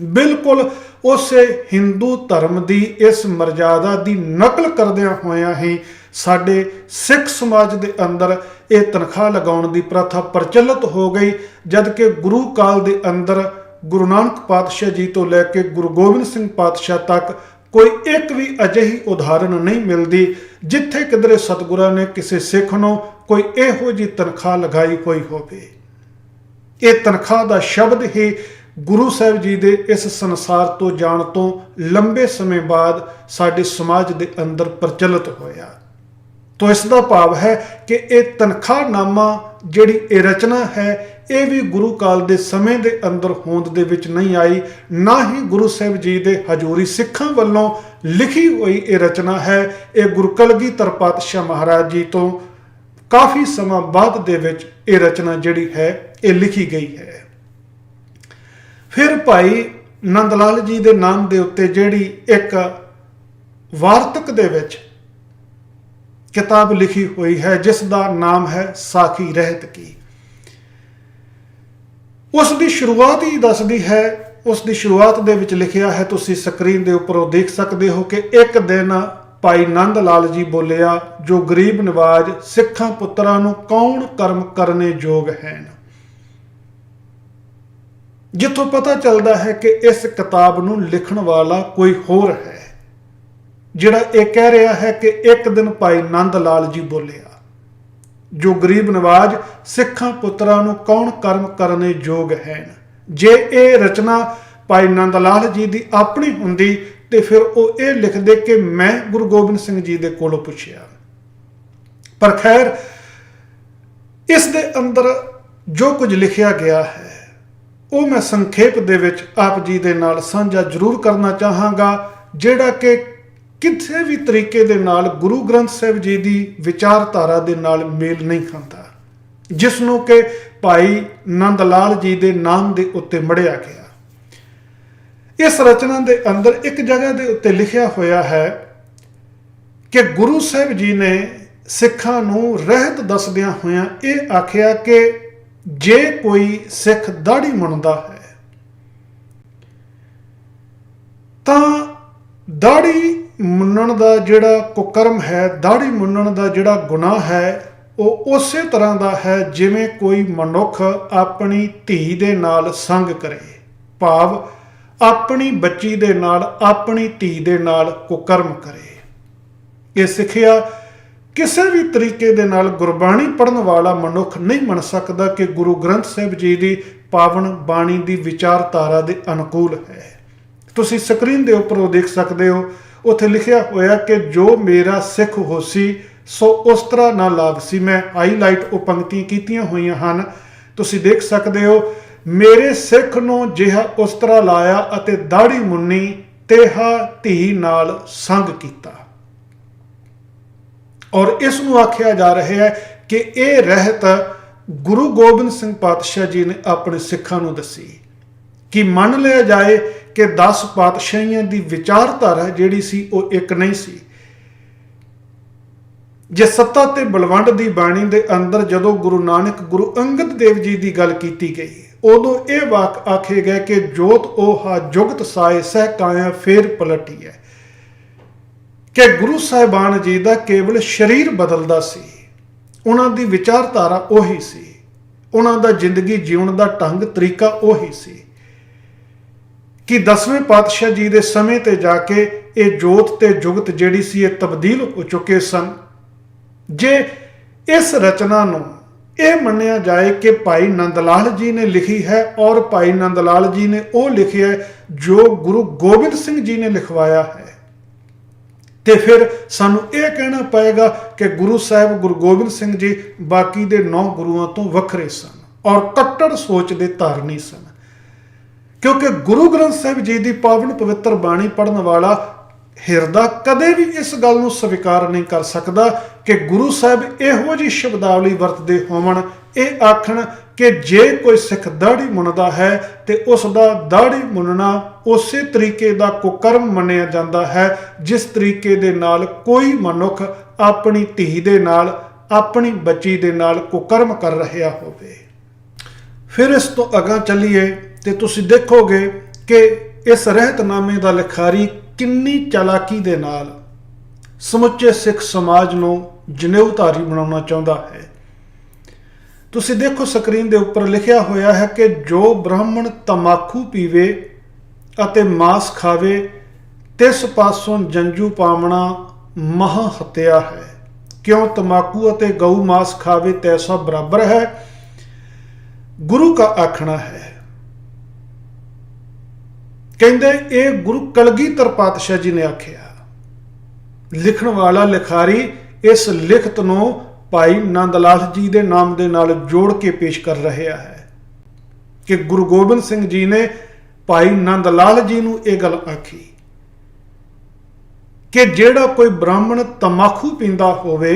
ਬਿਲਕੁਲ ਉਸੇ ਹਿੰਦੂ ਧਰਮ ਦੀ ਇਸ ਮਰਜ਼ਾਦਾ ਦੀ ਨਕਲ ਕਰਦਿਆਂ ਹੋਇਆਂ ਹੀ ਸਾਡੇ ਸਿੱਖ ਸਮਾਜ ਦੇ ਅੰਦਰ ਇਹ ਤਨਖਾਹ ਲਗਾਉਣ ਦੀ ਪ੍ਰਥਾ ਪ੍ਰਚਲਿਤ ਹੋ ਗਈ, ਜਦਕਿ ਗੁਰੂ ਕਾਲ ਦੇ ਅੰਦਰ ਗੁਰੂ ਨਾਨਕ ਪਾਤਸ਼ਾਹ ਜੀ ਤੋਂ ਲੈ ਕੇ ਗੁਰੂ ਗੋਬਿੰਦ ਸਿੰਘ ਪਾਤਸ਼ਾਹ ਤੱਕ ਕੋਈ ਇੱਕ ਵੀ ਅਜਿਹੀ ਉਦਾਹਰਣ ਨਹੀਂ ਮਿਲਦੀ, ਜਿੱਥੇ ਕਿਧਰੇ ਸਤਿਗੁਰਾਂ ਨੇ ਕਿਸੇ ਸਿੱਖ ਨੂੰ ਕੋਈ ਇਹੋ ਜਿਹੀ ਤਨਖਾਹ ਲਗਾਈ ਹੋਈ ਹੋਵੇ। ਇਹ ਤਨਖਾਹ ਦਾ ਸ਼ਬਦ ਹੀ ਗੁਰੂ ਸਾਹਿਬ ਜੀ ਦੇ ਇਸ ਸੰਸਾਰ ਤੋਂ ਜਾਣ ਤੋਂ ਲੰਬੇ ਸਮੇਂ ਬਾਅਦ ਸਾਡੇ ਸਮਾਜ ਦੇ ਅੰਦਰ ਪ੍ਰਚਲਿਤ ਹੋਇਆ। ਤੋ ਇਸ ਦਾ ਭਾਵ ਹੈ ਕਿ ਇਹ ਤਨਖਾਹਨਾਮਾ ਜਿਹੜੀ ਇਹ ਰਚਨਾ ਹੈ, ਇਹ ਵੀ ਗੁਰੂ ਕਾਲ ਦੇ ਸਮੇਂ ਦੇ ਅੰਦਰ ਹੋਂਦ ਦੇ ਵਿੱਚ ਨਹੀਂ ਆਈ, ਨਾ ਹੀ ਗੁਰੂ ਸਾਹਿਬ ਜੀ ਦੇ ਹਜੂਰੀ ਸਿੱਖਾਂ ਵੱਲੋਂ ਲਿਖੀ ਹੋਈ ਇਹ ਰਚਨਾ ਹੈ। ਇਹ ਗੁਰੂ ਕਲਗੀਧਰ ਪਾਤਸ਼ਾਹ ਮਹਾਰਾਜ ਜੀ ਤੋਂ ਕਾਫੀ ਸਮਾਂ ਬਾਅਦ ਦੇ ਵਿੱਚ ਇਹ ਰਚਨਾ ਜਿਹੜੀ ਹੈ, ਇਹ ਲਿਖੀ ਗਈ ਹੈ। ਫਿਰ ਭਾਈ ਨੰਦ ਲਾਲ ਜੀ ਦੇ ਨਾਮ ਦੇ ਉੱਤੇ ਜਿਹੜੀ ਇੱਕ ਵਾਰਤਕ ਦੇ ਵਿੱਚ ਕਿਤਾਬ ਲਿਖੀ ਹੋਈ ਹੈ, ਜਿਸ ਦਾ ਨਾਮ ਹੈ ਸਾਖੀ ਰਹਿਤ ਕੀ। ਉਸ ਦੀ ਸ਼ੁਰੂਆਤ ਹੀ ਦੱਸਦੀ ਹੈ, ਉਸ ਦੀ ਸ਼ੁਰੂਆਤ ਦੇ ਵਿੱਚ ਲਿਖਿਆ ਹੈ, ਤੁਸੀਂ ਸਕਰੀਨ ਦੇ ਉੱਪਰ ਉਹ ਦੇਖ ਸਕਦੇ ਹੋ ਕਿ ਇੱਕ ਦਿਨ ਭਾਈ ਨੰਦ ਲਾਲ ਜੀ ਬੋਲਿਆ, ਜੋ ਗਰੀਬ ਨਿਵਾਜ ਸਿੱਖਾਂ ਪੁੱਤਰਾਂ ਨੂੰ ਕੌਣ ਕਰਮ ਕਰਨੇ ਯੋਗ ਹਨ? ਜਿੱਥੋਂ ਪਤਾ ਚੱਲਦਾ ਹੈ ਕਿ ਇਸ ਕਿਤਾਬ ਨੂੰ ਲਿਖਣ ਵਾਲਾ ਕੋਈ ਹੋਰ ਹੈ, ਜਿਹੜਾ ਇਹ ਕਹਿ ਰਿਹਾ ਹੈ ਕਿ ਇੱਕ ਦਿਨ ਭਾਈ ਨੰਦ ਲਾਲ ਜੀ ਬੋਲਿਆ, ਜੋ ਗਰੀਬ ਨਿਵਾਜ਼ ਸਿੱਖਾਂ ਪੁੱਤਰਾਂ ਨੂੰ ਕੌਣ ਕਰਮ ਕਰਨੇ ਯੋਗ ਹੈ ਜੇ ਇਹ ਰਚਨਾ ਭਾਈ ਨੰਦ ਲਾਲ ਜੀ ਦੀ ਆਪਣੀ ਹੁੰਦੀ, ਤੇ ਫਿਰ ਉਹ ਇਹ ਲਿਖਦੇ ਕਿ ਮੈਂ ਗੁਰੂ ਗੋਬਿੰਦ ਸਿੰਘ ਜੀ ਦੇ ਕੋਲੋਂ ਪੁੱਛਿਆ। ਪਰ ਖੈਰ, ਇਸ ਦੇ ਅੰਦਰ ਜੋ ਕੁਝ ਲਿਖਿਆ ਗਿਆ ਹੈ ਉਹ ਮੈਂ ਸੰਖੇਪ ਦੇ ਵਿੱਚ ਆਪ ਜੀ ਦੇ ਨਾਲ ਸਾਂਝਾ ਜ਼ਰੂਰ ਕਰਨਾ ਚਾਹਾਂਗਾ, ਜਿਹੜਾ ਕਿ ਕਿਸੇ ਵੀ ਤਰੀਕੇ ਦੇ ਨਾਲ ਗੁਰੂ ਗ੍ਰੰਥ ਸਾਹਿਬ ਜੀ ਦੀ ਵਿਚਾਰਧਾਰਾ ਦੇ ਨਾਲ ਮੇਲ ਨਹੀਂ ਖਾਂਦਾ ਜਿਸ ਨੂੰ ਕਿ ਭਾਈ ਨੰਦ ਲਾਲ ਜੀ ਦੇ ਨਾਮ ਦੇ ਉੱਤੇ ਮੜਿਆ ਗਿਆ। ਇਸ ਰਚਨਾ ਦੇ ਅੰਦਰ ਇੱਕ ਜਗ੍ਹਾ ਦੇ ਉੱਤੇ ਲਿਖਿਆ ਹੋਇਆ ਹੈ ਕਿ ਗੁਰੂ ਸਾਹਿਬ ਜੀ ਨੇ ਸਿੱਖਾਂ ਨੂੰ ਰਹਿਤ ਦੱਸਦਿਆਂ ਹੋਇਆਂ ਇਹ ਆਖਿਆ ਕਿ ਜੇ ਕੋਈ ਸਿੱਖ ਦਾੜੀ ਮੁੰਨਦਾ ਹੈ, ਤਾਂ ਦਾੜੀ ਮੁੰਨਣ ਦਾ ਜਿਹੜਾ ਕੁਕਰਮ ਹੈ ਦਾੜੀ ਮੁੰਨਣ ਦਾ ਜਿਹੜਾ ਗੁਨਾਹ ਹੈ, ਉਹ ਉਸੇ ਤਰ੍ਹਾਂ ਦਾ ਹੈ ਜਿਵੇਂ ਕੋਈ ਮਨੁੱਖ ਆਪਣੀ ਧੀ ਦੇ ਨਾਲ ਸੰਗ ਕਰੇ। ਭਾਵ ਆਪਣੀ ਬੱਚੀ ਦੇ ਨਾਲ, ਆਪਣੀ ਧੀ ਦੇ ਨਾਲ ਕੁਕਰਮ ਕਰੇ। ਇਹ ਸਿੱਖਿਆ ਕਿਸੇ ਵੀ ਤਰੀਕੇ ਦੇ ਨਾਲ ਗੁਰਬਾਣੀ ਪੜਨ ਵਾਲਾ ਮਨੁੱਖ ਨਹੀਂ ਮੰਨ ਸਕਦਾ ਕਿ ਗੁਰੂ ਗ੍ਰੰਥ ਸਾਹਿਬ ਜੀ ਦੀ ਪਾਵਨ ਬਾਣੀ ਦੀ ਵਿਚਾਰਧਾਰਾ ਦੇ ਅਨੁਕੂਲ ਹੈ। ਤੁਸੀਂ ਸਕਰੀਨ ਦੇ ਉੱਪਰ ਉਹ ਦੇਖ ਸਕਦੇ ਹੋ, ਉੱਥੇ ਲਿਖਿਆ ਹੋਇਆ ਕਿ ਜੋ ਮੇਰਾ ਸਿੱਖ ਹੋਸੀ ਸੋ ਉਸ ਤਰ੍ਹਾਂ ਨਾ ਲਾਗਸੀ ਮੈਂ ਹਾਈਲਾਈਟ ਉਹ ਪੰਕਤੀਆਂ ਕੀਤੀਆਂ ਹੋਈਆਂ ਹਨ। ਤੁਸੀਂ ਦੇਖ ਸਕਦੇ ਹੋ, ਮੇਰੇ ਸਿੱਖ ਨੂੰ ਜਿਹਾ ਉਸ ਤਰ੍ਹਾਂ ਲਾਇਆ ਅਤੇ ਦਾੜੀ ਮੁੰਨੀ ਤੇਹਾ ਧੀ ਨਾਲ ਸੰਗ ਕੀਤਾ। ਔਰ ਇਸ ਨੂੰ ਆਖਿਆ ਜਾ ਰਿਹਾ ਹੈ ਕਿ ਇਹ ਰਹਿਤ ਗੁਰੂ ਗੋਬਿੰਦ ਸਿੰਘ ਪਾਤਸ਼ਾਹ ਜੀ ਨੇ ਆਪਣੇ ਸਿੱਖਾਂ ਨੂੰ ਦੱਸੀ। ਕਿ ਮੰਨ ਲਿਆ ਜਾਏ ਕਿ 10 ਪਾਤਸ਼ਾਹੀਆਂ ਦੀ ਵਿਚਾਰਧਾਰਾ ਜਿਹੜੀ ਸੀ ਉਹ ਇੱਕ ਨਹੀਂ ਸੀ। ਜੇ ਸੱਤਾ ਤੇ ਬਲਵੰਡ ਦੀ ਬਾਣੀ ਦੇ ਅੰਦਰ ਜਦੋਂ ਗੁਰੂ ਨਾਨਕ ਗੁਰੂ ਅੰਗਦ ਦੇਵ ਜੀ ਦੀ ਗੱਲ ਕੀਤੀ ਗਈ, ਉਦੋਂ ਇਹ ਵਾਕ ਆਖੇ ਗਏ ਕਿ ਜੋਤ ਉਹ ਹਾ ਜੁਗਤ ਸਾਏ ਸਹਿ ਕਾਇਆ ਫੇਰ ਪਲਟੀ ਹੈ। ਕਿ ਗੁਰੂ ਸਾਹਿਬਾਨ ਜੀ ਦਾ ਕੇਵਲ ਸਰੀਰ ਬਦਲਦਾ ਸੀ। ਉਹਨਾਂ ਦੀ ਵਿਚਾਰਧਾਰਾ ਉਹੀ ਸੀ। ਉਹਨਾਂ ਦਾ ਜ਼ਿੰਦਗੀ ਜੀਉਣ ਦਾ ਢੰਗ, ਤਰੀਕਾ ਉਹੀ ਸੀ। ਕਿ ਦਸਵੇਂ ਪਾਤਸ਼ਾਹ ਜੀ ਦੇ ਸਮੇਂ ਤੇ ਜਾ ਕੇ ਇਹ ਜੋਤ ਤੇ ਜੁਗਤ ਜਿਹੜੀ ਸੀ, ਇਹ ਤਬਦੀਲ ਹੋ ਚੁੱਕੇ ਸਨ। ਜੇ ਇਸ ਰਚਨਾ ਨੂੰ ਇਹ ਮੰਨਿਆ ਜਾਏ ਕਿ ਭਾਈ ਨੰਦ ਲਾਲ ਜੀ ਨੇ ਲਿਖੀ ਹੈ ਔਰ ਭਾਈ ਨੰਦ ਲਾਲ ਜੀ ਨੇ ਉਹ ਲਿਖਿਆ ਹੈ ਜੋ ਗੁਰੂ ਗੋਬਿੰਦ ਸਿੰਘ ਜੀ ਨੇ ਲਿਖਵਾਇਆ ਹੈ ਤੇ ਫਿਰ ਸਾਨੂੰ ਇਹ ਕਹਿਣਾ ਪਏਗਾ ਕਿ ਗੁਰੂ ਸਾਹਿਬ ਗੁਰੂ ਗੋਬਿੰਦ ਸਿੰਘ ਜੀ ਬਾਕੀ ਦੇ ਨੌ ਗੁਰੂਆਂ ਤੋਂ ਵੱਖਰੇ ਸਨ ਔਰ ਕੱਟੜ ਸੋਚ ਦੇ ਧਾਰਨੀ ਸਨ। ਕਿਉਂਕਿ ਗੁਰੂ ਗ੍ਰੰਥ ਸਾਹਿਬ ਜੀ ਦੀ ਪਾਵਨ ਪਵਿੱਤਰ ਬਾਣੀ ਪੜਨ ਵਾਲਾ ਹਿਰਦਾ ਕਦੇ ਵੀ ਇਸ ਗੱਲ ਨੂੰ ਸਵੀਕਾਰ ਨਹੀਂ ਕਰ ਸਕਦਾ ਕਿ ਗੁਰੂ ਸਾਹਿਬ ਇਹੋ ਜੀ ਸ਼ਬਦਾਵਲੀ ਵਰਤਦੇ ਹੋਵਣ, ਇਹ ਆਖਣ ਕਿ ਜੇ ਕੋਈ ਸਿੱਖ ਦਾੜੀ ਮੁੰਨਦਾ ਹੈ ਤੇ ਉਸ ਦਾ ਦਾੜੀ ਮੁੰਨਣਾ ਉਸੇ ਤਰੀਕੇ ਦਾ ਕੁਕਰਮ ਮੰਨਿਆ ਜਾਂਦਾ ਹੈ, ਜਿਸ ਤਰੀਕੇ ਦੇ ਨਾਲ ਕੋਈ ਮਨੁੱਖ ਆਪਣੀ ਧੀ ਦੇ ਨਾਲ, ਆਪਣੀ ਬੱਚੀ ਦੇ ਨਾਲ ਕੁਕਰਮ ਕਰ ਰਿਹਾ ਹੋਵੇ। ਫਿਰ ਇਸ ਤੋਂ ਅਗਾਂ ਚੱਲੀਏ ਤੇ ਤੁਸੀਂ ਦੇਖੋਗੇ ਕਿ ਇਸ ਰਹਿਤਨਾਮੇ ਦਾ ਲਿਖਾਰੀ ਕਿੰਨੀ ਚਾਲਾਕੀ ਦੇ ਨਾਲ ਸਮੁੱਚੇ ਸਿੱਖ ਸਮਾਜ ਨੂੰ ਜਨੇਊਧਾਰੀ ਬਣਾਉਣਾ ਚਾਹੁੰਦਾ ਹੈ। ਤੁਸੀਂ ਦੇਖੋ ਸਕਰੀਨ ਦੇ ਉੱਪਰ ਲਿਖਿਆ ਹੋਇਆ ਹੈ ਕਿ ਜੋ ਬ੍ਰਾਹਮਣ ਤਮਾਕੂ ਪੀਵੇ ਅਤੇ ਮਾਸ ਖਾਵੇ, ਤਿਸ ਪਾਸੋਂ ਜੰਜੂ ਪਾਵਣਾ ਮਹਾ ਹਤਿਆ ਹੈ। ਕਿਉਂ ਤਮਾਕੂ ਅਤੇ ਗਊ ਮਾਸ ਖਾਵੇ ਤੈਸਾ ਬਰਾਬਰ ਹੈ? ਗੁਰੂ ਦਾ ਆਖਣਾ ਹੈ। ਕਹਿੰਦੇ, ਇਹ ਗੁਰੂ ਕਲਗੀਧਰ ਪਾਤਸ਼ਾਹ ਜੀ ਨੇ ਆਖਿਆ। ਲਿਖਣ ਵਾਲਾ ਲਿਖਾਰੀ ਇਸ ਲਿਖਤ ਨੂੰ ਭਾਈ ਨੰਦ ਲਾਲ ਜੀ ਦੇ ਨਾਮ ਦੇ ਨਾਲ ਜੋੜ ਕੇ ਪੇਸ਼ ਕਰ ਰਿਹਾ ਹੈ ਕਿ ਗੁਰੂ ਗੋਬਿੰਦ ਸਿੰਘ ਜੀ ਨੇ ਭਾਈ ਨੰਦ ਲਾਲ ਜੀ ਨੂੰ ਇਹ ਗੱਲ ਆਖੀ ਕਿ ਜਿਹੜਾ ਕੋਈ ਬ੍ਰਾਹਮਣ ਤਮਾਕੂ ਪੀਂਦਾ ਹੋਵੇ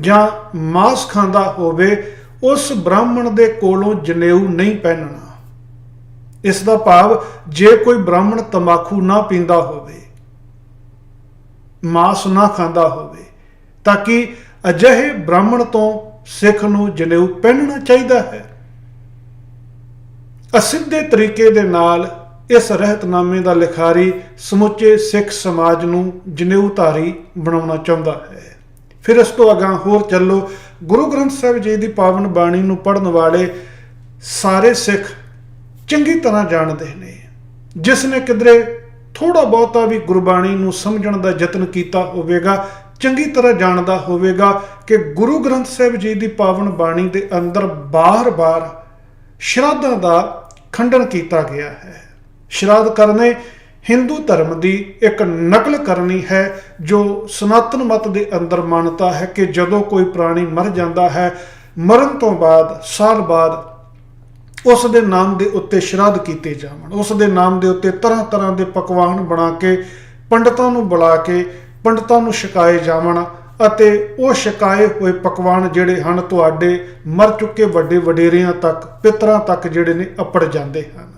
ਜਾਂ ਮਾਸ ਖਾਂਦਾ ਹੋਵੇ, ਉਸ ਬ੍ਰਾਹਮਣ ਦੇ ਕੋਲੋਂ ਜਨੇਊ ਨਹੀਂ ਪਹਿਨਣਾ। ਇਸ ਦਾ ਭਾਵ ਜੇ ਕੋਈ ਬ੍ਰਾਹਮਣ ਤਮਾਕੂ ਨਾ ਪੀਂਦਾ ਹੋਵੇ, ਮਾਸ ਨਾ ਖਾਂਦਾ ਹੋਵੇ, ਤਾਂ ਕਿ ਅਜਿਹੇ ਬ੍ਰਾਹਮਣ ਤੋਂ ਸਿੱਖ ਨੂੰ ਜਨੇਊ ਪਹਿਨਣਾ ਚਾਹੀਦਾ ਹੈ। ਅਸਿੱਧੇ ਤਰੀਕੇ ਦੇ ਨਾਲ ਇਸ ਰਹਿਤਨਾਮੇ ਦਾ ਲਿਖਾਰੀ ਸਮੁੱਚੇ ਸਿੱਖ ਸਮਾਜ ਨੂੰ ਜਨੇਊਧਾਰੀ ਬਣਾਉਣਾ ਚਾਹੁੰਦਾ ਹੈ। ਫਿਰ ਇਸ ਤੋਂ ਅਗਾਂ ਹੋਰ ਚੱਲੋ, ਗੁਰੂ ਗ੍ਰੰਥ ਸਾਹਿਬ ਜੀ ਦੀ ਪਾਵਨ ਬਾਣੀ ਨੂੰ ਪੜਨ ਵਾਲੇ ਸਾਰੇ ਸਿੱਖ ਚੰਗੀ ਤਰ੍ਹਾਂ ਜਾਣਦੇ ਨੇ। ਜਿਸ ਨੇ ਕਿਧਰੇ ਥੋੜਾ ਬਹੁਤਾ ਵੀ ਗੁਰਬਾਣੀ ਨੂੰ ਸਮਝਣ ਦਾ ਯਤਨ ਕੀਤਾ ਹੋਵੇਗਾ ਚੰਗੀ ਤਰ੍ਹਾਂ ਜਾਣਦਾ ਹੋਵੇਗਾ ਕਿ ਗੁਰੂ ਗ੍ਰੰਥ ਸਾਹਿਬ ਜੀ ਦੀ ਪਾਵਨ ਬਾਣੀ ਦੇ ਅੰਦਰ ਬਾਰ-ਬਾਰ ਸ਼ਰਾਧਾਂ ਦਾ ਖੰਡਨ ਕੀਤਾ ਗਿਆ ਹੈ। ਸ਼ਰਾਧ ਕਰਨੇ ਹਿੰਦੂ ਧਰਮ ਦੀ ਇੱਕ ਨਕਲ ਕਰਨੀ ਹੈ, ਜੋ ਸਨਾਤਨ ਮਤ ਦੇ ਅੰਦਰ ਮਾਨਤਾ ਹੈ ਕਿ ਜਦੋਂ ਕੋਈ ਪ੍ਰਾਣੀ ਮਰ ਜਾਂਦਾ ਹੈ, ਮਰਨ ਤੋਂ ਬਾਅਦ, ਸਾਲ ਬਾਅਦ ਉਸ ਦੇ ਨਾਮ ਦੇ ਉੱਤੇ ਸ਼ਰਾਧ ਕੀਤੇ ਜਾਵਣ। ਉਸ ਦੇ ਨਾਮ ਦੇ ਉੱਤੇ ਤਰ੍ਹਾਂ ਤਰ੍ਹਾਂ ਦੇ ਪਕਵਾਨ ਬਣਾ ਕੇ, ਪੰਡਤਾਂ ਨੂੰ ਬੁਲਾ ਕੇ ਪੰਡਤਾਂ ਨੂੰ ਛਕਾਏ ਜਾਵਣ ਅਤੇ ਉਹ ਛਕਾਏ ਹੋਏ ਪਕਵਾਨ ਜਿਹੜੇ ਹਨ ਤੁਹਾਡੇ ਮਰ ਚੁੱਕੇ ਵੱਡੇ ਵਡੇਰਿਆਂ ਤੱਕ, ਪਿਤਰਾਂ ਤੱਕ ਜਿਹੜੇ ਨੇ ਅਪੜ ਜਾਂਦੇ ਹਨ।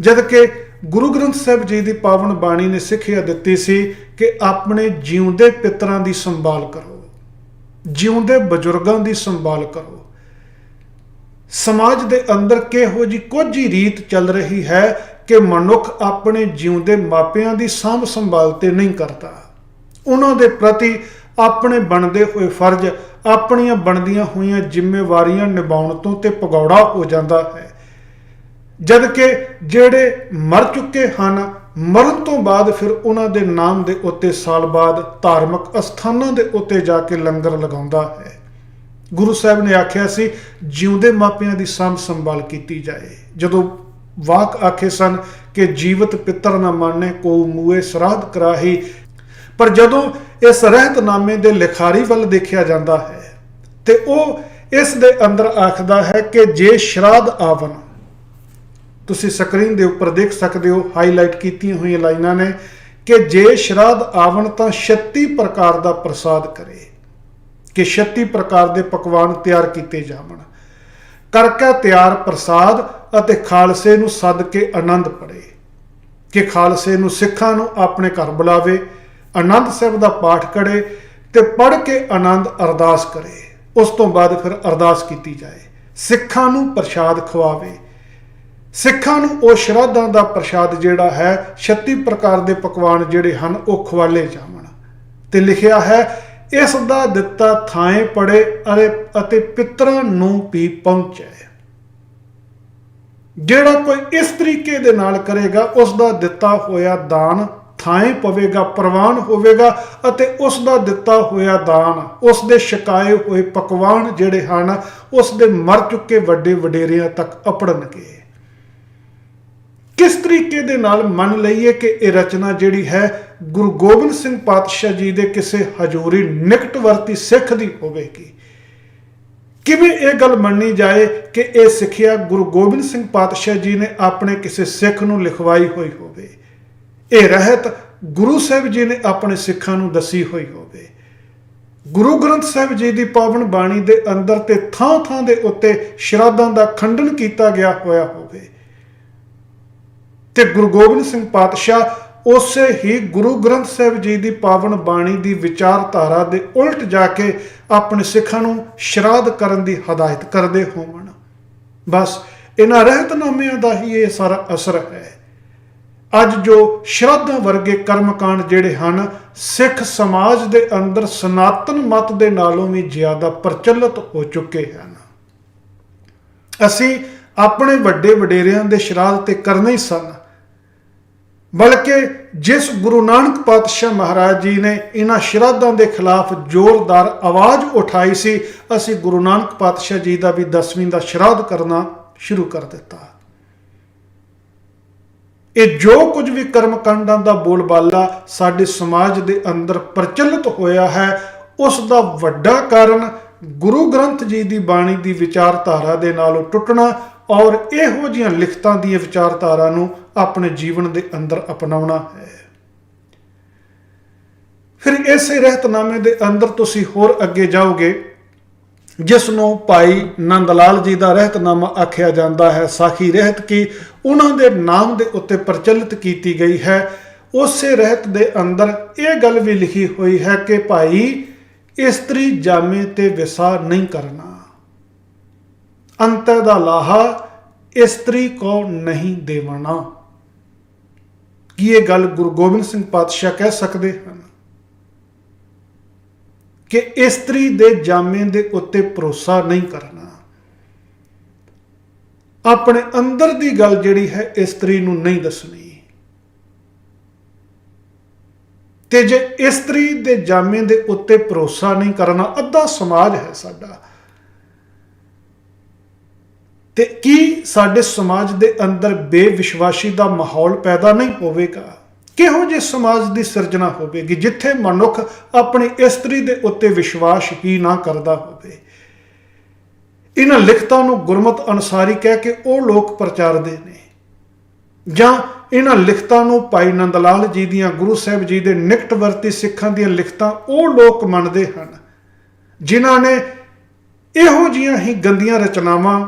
ਜਦ ਕਿ ਗੁਰੂ ਗ੍ਰੰਥ ਸਾਹਿਬ ਜੀ ਦੀ ਪਾਵਨ ਬਾਣੀ ਨੇ ਸਿੱਖਿਆ ਦਿੱਤੀ ਸੀ ਕਿ ਆਪਣੇ ਜਿਉਂਦੇ ਪਿਤਰਾਂ ਦੀ ਸੰਭਾਲ ਕਰੋ, ਜਿਉਂਦੇ ਬਜ਼ੁਰਗਾਂ ਦੀ ਸੰਭਾਲ ਕਰੋ। ਸਮਾਜ ਦੇ ਅੰਦਰ ਕਿਹੋ ਜੀ ਕੁਝ ਹੀ ਰੀਤ ਚੱਲ ਰਹੀ ਹੈ ਕਿ ਮਨੁੱਖ ਆਪਣੇ ਜਿਉਂਦੇ ਮਾਪਿਆਂ ਦੀ ਸਾਂਭ ਸੰਭਾਲ ਤੇ ਨਹੀਂ ਕਰਦਾ। ਉਹਨਾਂ ਦੇ ਪ੍ਰਤੀ ਆਪਣੇ ਬਣਦੇ ਹੋਏ ਫਰਜ਼, ਆਪਣੀਆਂ ਬਣਦੀਆਂ ਹੋਈਆਂ ਜ਼ਿੰਮੇਵਾਰੀਆਂ ਨਿਭਾਉਣ ਤੋਂ ਤੇ ਪਗੌੜਾ ਹੋ ਜਾਂਦਾ ਹੈ। ਜਦ ਕਿ ਜਿਹੜੇ ਮਰ ਚੁੱਕੇ ਹਨ, ਮਰਨ ਤੋਂ ਬਾਅਦ ਫਿਰ ਉਹਨਾਂ ਦੇ ਨਾਮ ਦੇ ਉੱਤੇ ਸਾਲ ਬਾਅਦ ਧਾਰਮਿਕ ਅਸਥਾਨਾਂ ਦੇ ਉੱਤੇ ਜਾ ਕੇ ਲੰਗਰ ਲਗਾਉਂਦਾ ਹੈ। ਗੁਰੂ ਸਾਹਿਬ ਨੇ ਆਖਿਆ ਸੀ, ਜਿਉਂਦੇ ਮਾਪਿਆਂ ਦੀ ਸਾਂਭ ਸੰਭਾਲ ਕੀਤੀ ਜਾਏ। ਜਦੋਂ ਵਾਕ ਆਖੇ ਸਨ ਕਿ ਜੀਵਤ ਪਿੱਤਰ ਨਾ ਮਾਨੇ ਕੋ ਮੂਏ ਸਰਾਧ ਕਰਾਹੀ। ਪਰ ਜਦੋਂ ਇਸ ਰਹਿਤਨਾਮੇ ਦੇ ਲਿਖਾਰੀ ਵੱਲ ਦੇਖਿਆ ਜਾਂਦਾ ਹੈ, ਤੇ ਉਹ ਇਸ ਦੇ ਅੰਦਰ ਆਖਦਾ ਹੈ ਕਿ ਜੇ ਸ਼ਰਾਧ ਆਵਨ ਤੁਸੀਂ ਸਕਰੀਨ ਦੇ ਉੱਪਰ ਦੇਖ ਸਕਦੇ ਹੋ, ਹਾਈਲਾਈਟ ਕੀਤੀਆਂ ਹੋਈਆਂ ਲਾਈਨਾਂ ਨੇ ਕਿ ਜੇ ਸ਼ਰਾਧ ਆਵਣ ਤਾਂ 36 ਪ੍ਰਕਾਰ ਦਾ ਪ੍ਰਸਾਦ ਕਰੇ। ਕਿ 36 ਪ੍ਰਕਾਰ ਦੇ ਪਕਵਾਨ ਤਿਆਰ ਕੀਤੇ ਜਾਵਣ। ਕਰਕੇ ਤਿਆਰ ਪ੍ਰਸਾਦ ਅਤੇ ਖਾਲਸੇ ਨੂੰ ਸੱਦ ਕੇ ਆਨੰਦ ਪੜੇ। ਕਿ ਖਾਲਸੇ ਨੂੰ ਸਿੱਖਾਂ ਨੂੰ ਆਪਣੇ ਘਰ ਬੁਲਾਵੇ, ਆਨੰਦ ਸਾਹਿਬ ਦਾ ਪਾਠ ਕਰੇ ਤੇ ਪੜ ਕੇ ਆਨੰਦ ਅਰਦਾਸ ਕਰੇ। ਉਸ ਤੋਂ ਬਾਅਦ ਫਿਰ ਅਰਦਾਸ ਕੀਤੀ ਜਾਏ। ਸਿੱਖਾਂ ਨੂੰ ਪ੍ਰਸ਼ਾਦ ਖਵਾਵੇ। ਸਿੱਖਾਂ ਨੂੰ ਉਹ ਸ਼ਰਾਧਾਂ ਦਾ ਪ੍ਰਸ਼ਾਦ ਜਿਹੜਾ ਹੈ 36 ਪ੍ਰਕਾਰ ਦੇ ਪਕਵਾਨ ਜਿਹੜੇ ਹਨ, ਉਹ ਖਵਾਲੇ ਜਾਵਣ। ਤੇ ਲਿਖਿਆ ਹੈ ਇਸ ਦਾ ਦਿੱਤਾ ਥਾਂ ਪੜੇ ਅਤੇ ਪਿਤਰਾਂ ਨੂੰ ਵੀ ਪਹੁੰਚੇ। ਜਿਹੜਾ ਕੋਈ ਇਸ ਤਰੀਕੇ ਦੇ ਨਾਲ ਕਰੇਗਾ ਉਸ ਦਾ ਦਿੱਤਾ ਹੋਇਆ ਦਾਨ ਥਾਂ ਪਵੇਗਾ, ਪ੍ਰਵਾਨ ਹੋਵੇਗਾ ਅਤੇ ਉਸ ਦਾ ਦਿੱਤਾ ਹੋਇਆ ਦਾਨ ਉਸ ਦੇ ਸ਼ਿਕਾਏ ਹੋਏ ਪਕਵਾਨ ਜਿਹੜੇ ਹਨ ਉਸ ਦੇ ਮਰ ਚੁੱਕੇ ਵੱਡੇ ਵਡੇਰਿਆਂ ਤੱਕ ਅਪੜਨਗੇ। ਕਿਸ ਤਰੀਕੇ ਦੇ ਨਾਲ ਮੰਨ ਲਈਏ ਕਿ ਇਹ ਰਚਨਾ ਜਿਹੜੀ ਹੈ ਗੁਰੂ ਗੋਬਿੰਦ ਸਿੰਘ ਪਾਤਸ਼ਾਹ ਜੀ ਦੇ ਕਿਸੇ ਹਜ਼ੂਰੀ ਨਿਕਟਵਰਤੀ ਸਿੱਖ ਦੀ ਹੋਵੇਗੀ? ਕਿਵੇਂ ਇਹ ਗੱਲ ਮੰਨੀ ਜਾਏ ਕਿ ਇਹ ਸਿੱਖਿਆ ਗੁਰੂ ਗੋਬਿੰਦ ਸਿੰਘ ਪਾਤਸ਼ਾਹ ਜੀ ਨੇ ਆਪਣੇ ਕਿਸੇ ਸਿੱਖ ਨੂੰ ਲਿਖਵਾਈ ਹੋਈ ਹੋਵੇ? ਇਹ ਰਹਿਤ ਗੁਰੂ ਸਾਹਿਬ ਜੀ ਨੇ ਆਪਣੇ ਸਿੱਖਾਂ ਨੂੰ ਦੱਸੀ ਹੋਈ ਹੋਵੇ। ਗੁਰੂ ਗ੍ਰੰਥ ਸਾਹਿਬ ਜੀ ਦੀ ਪਾਵਨ ਬਾਣੀ ਦੇ ਅੰਦਰ ਤੇ ਥਾਂ ਥਾਂ ਦੇ ਉੱਤੇ ਸ਼ਰਾਧਾਂ ਦਾ ਖੰਡਨ ਕੀਤਾ ਗਿਆ ਹੋਇਆ ਹੋਵੇ। ਤੇ ਗੁਰੂ ਗੋਬਿੰਦ ਸਿੰਘ ਪਾਤਸ਼ਾਹ ਉਸੇ ਹੀ ਗੁਰੂ ਗ੍ਰੰਥ ਸਾਹਿਬ ਜੀ ਦੀ ਪਾਵਨ ਬਾਣੀ ਦੀ ਵਿਚਾਰਧਾਰਾ ਦੇ ਉਲਟ ਜਾ ਕੇ ਆਪਣੇ ਸਿੱਖਾਂ ਨੂੰ ਸ਼ਰਾਧ ਕਰਨ ਦੀ ਹਦਾਇਤ ਕਰਦੇ ਹੋਵਣ। ਬਸ ਇਹਨਾਂ ਰਹਿਤਨਾਮਿਆਂ ਦਾ ਹੀ ਇਹ ਸਾਰਾ ਅਸਰ ਹੈ। ਅੱਜ ਜੋ ਸ਼ਰਧਾ ਵਰਗੇ ਕਰਮਕਾਂਡ ਜਿਹੜੇ ਹਨ, ਸਿੱਖ ਸਮਾਜ ਦੇ ਅੰਦਰ ਸਨਾਤਨ ਮਤ ਦੇ ਨਾਲੋਂ ਵੀ ਜ਼ਿਆਦਾ ਪ੍ਰਚਲਿਤ ਹੋ ਚੁੱਕੇ ਹਨ। ਅਸੀਂ ਆਪਣੇ ਵੱਡੇ ਵਡੇਰਿਆਂ ਦੇ ਸ਼ਰਾਧ ਤੇ ਕਰਨੇ ਹੀ ਸਨ। ਬਲਕਿ ਜਿਸ ਗੁਰੂ ਨਾਨਕ ਪਾਤਸ਼ਾਹ ਮਹਾਰਾਜ ਜੀ ਨੇ ਇਹਨਾਂ ਸ਼ਰਾਧਾਂ ਦੇ ਖਿਲਾਫ ਜ਼ੋਰਦਾਰ ਆਵਾਜ਼ ਉਠਾਈ ਸੀ, ਅਸੀਂ ਗੁਰੂ ਨਾਨਕ ਪਾਤਸ਼ਾਹ ਜੀ ਦਾ ਵੀ 10ਵੀਂ ਦਾ ਸ਼ਰਾਧ ਕਰਨਾ ਸ਼ੁਰੂ ਕਰ ਦਿੱਤਾ। ਇਹ ਜੋ ਕੁਝ ਵੀ ਕਰਮ ਕਾਂਡਾਂ ਦਾ ਬੋਲਬਾਲਾ ਸਾਡੇ ਸਮਾਜ ਦੇ ਅੰਦਰ ਪ੍ਰਚਲਿਤ ਹੋਇਆ ਹੈ, ਉਸ ਦਾ ਵੱਡਾ ਕਾਰਨ ਗੁਰੂ ਗ੍ਰੰਥ ਜੀ ਦੀ ਬਾਣੀ ਦੀ ਵਿਚਾਰਧਾਰਾ ਦੇ ਨਾਲ ਟੁੱਟਣਾ ਔਰ ਇਹੋ ਜਿਹੀਆਂ ਲਿਖਤਾਂ ਦੀਆਂ ਵਿਚਾਰਧਾਰਾ ਨੂੰ ਆਪਣੇ ਜੀਵਨ ਦੇ ਅੰਦਰ ਅਪਣਾਉਣਾ ਹੈ। ਫਿਰ ਇਸੇ ਰਹਿਤਨਾਮੇ ਦੇ ਅੰਦਰ ਤੁਸੀਂ ਹੋਰ ਅੱਗੇ ਜਾਓਗੇ ਜਿਸ ਨੂੰ ਭਾਈ ਨੰਦ ਲਾਲ ਜੀ ਦਾ ਰਹਿਤਨਾਮਾ ਆਖਿਆ ਜਾਂਦਾ ਹੈ, ਸਾਖੀ ਰਹਿਤ ਕੀ ਉਹਨਾਂ ਦੇ ਨਾਮ ਦੇ ਉੱਤੇ ਪ੍ਰਚਲਿਤ ਕੀਤੀ ਗਈ ਹੈ। ਉਸੇ ਰਹਿਤ ਦੇ ਅੰਦਰ ਇਹ ਗੱਲ ਵੀ ਲਿਖੀ ਹੋਈ ਹੈ ਕਿ ਭਾਈ ਇਸਤਰੀ ਜਾਮੇ ਤੇ ਵਿਸਾ ਨਹੀਂ ਕਰਨਾ। ਅੰਤਰ ਦਾ ਲਾਹਾ, ਇਸਤਰੀ ਕੋ ਨਹੀਂ ਦੇਵਣਾ। ਕੀ ਇਹ ਗੱਲ ਗੁਰੂ ਗੋਬਿੰਦ ਸਿੰਘ ਪਾਤਸ਼ਾਹ ਕਹਿ ਸਕਦੇ ਹਨ? ਕਿ ਇਸਤਰੀ ਦੇ ਜਾਮੇ ਦੇ ਉੱਤੇ ਭਰੋਸਾ ਨਹੀਂ ਕਰਨਾ। ਆਪਣੇ ਅੰਦਰ ਦੀ ਗੱਲ ਜਿਹੜੀ ਹੈ ਇਸਤਰੀ ਨੂੰ ਨਹੀਂ ਦੱਸਣੀ। ਤੇ ਜੇ ਇਸਤਰੀ ਦੇ ਜਾਮੇ ਦੇ ਉੱਤੇ ਭਰੋਸਾ ਨਹੀਂ ਕਰਨਾ, ਅੱਧਾ ਸਮਾਜ ਹੈ ਸਾਡਾ। ਤੇ ਕੀ ਸਾਡੇ ਸਮਾਜ ਦੇ ਅੰਦਰ ਬੇਵਿਸ਼ਵਾਸੀ ਦਾ ਮਾਹੌਲ ਪੈਦਾ ਨਹੀਂ ਹੋਵੇਗਾ? ਕਿਹੋ ਜਿਹੇ ਸਮਾਜ ਦੀ ਸਿਰਜਣਾ ਹੋਵੇਗੀ, ਜਿੱਥੇ ਮਨੁੱਖ ਆਪਣੀ ਇਸਤਰੀ ਦੇ ਉੱਤੇ ਵਿਸ਼ਵਾਸ ਹੀ ਨਾ ਕਰਦਾ ਹੋਵੇ? ਇਹਨਾਂ ਲਿਖਤਾਂ ਨੂੰ ਗੁਰਮਤ ਅਨਸਾਰੀ ਕਹਿ ਕੇ ਉਹ ਲੋਕ ਪ੍ਰਚਾਰਦੇ ਨੇ। ਜਾਂ ਇਹਨਾਂ ਲਿਖਤਾਂ ਨੂੰ ਭਾਈ ਨੰਦ ਲਾਲ ਜੀ ਦੀਆਂ ਗੁਰੂ ਸਾਹਿਬ ਜੀ ਦੇ ਨਿਕਟਵਰਤੀ ਸਿੱਖਾਂ ਦੀਆਂ ਲਿਖਤਾਂ ਉਹ ਲੋਕ ਮੰਨਦੇ ਹਨ, ਜਿਨ੍ਹਾਂ ਨੇ ਇਹੋ ਜੀਆਂ ਹੀ ਗੰਦੀਆਂ ਰਚਨਾਵਾਂ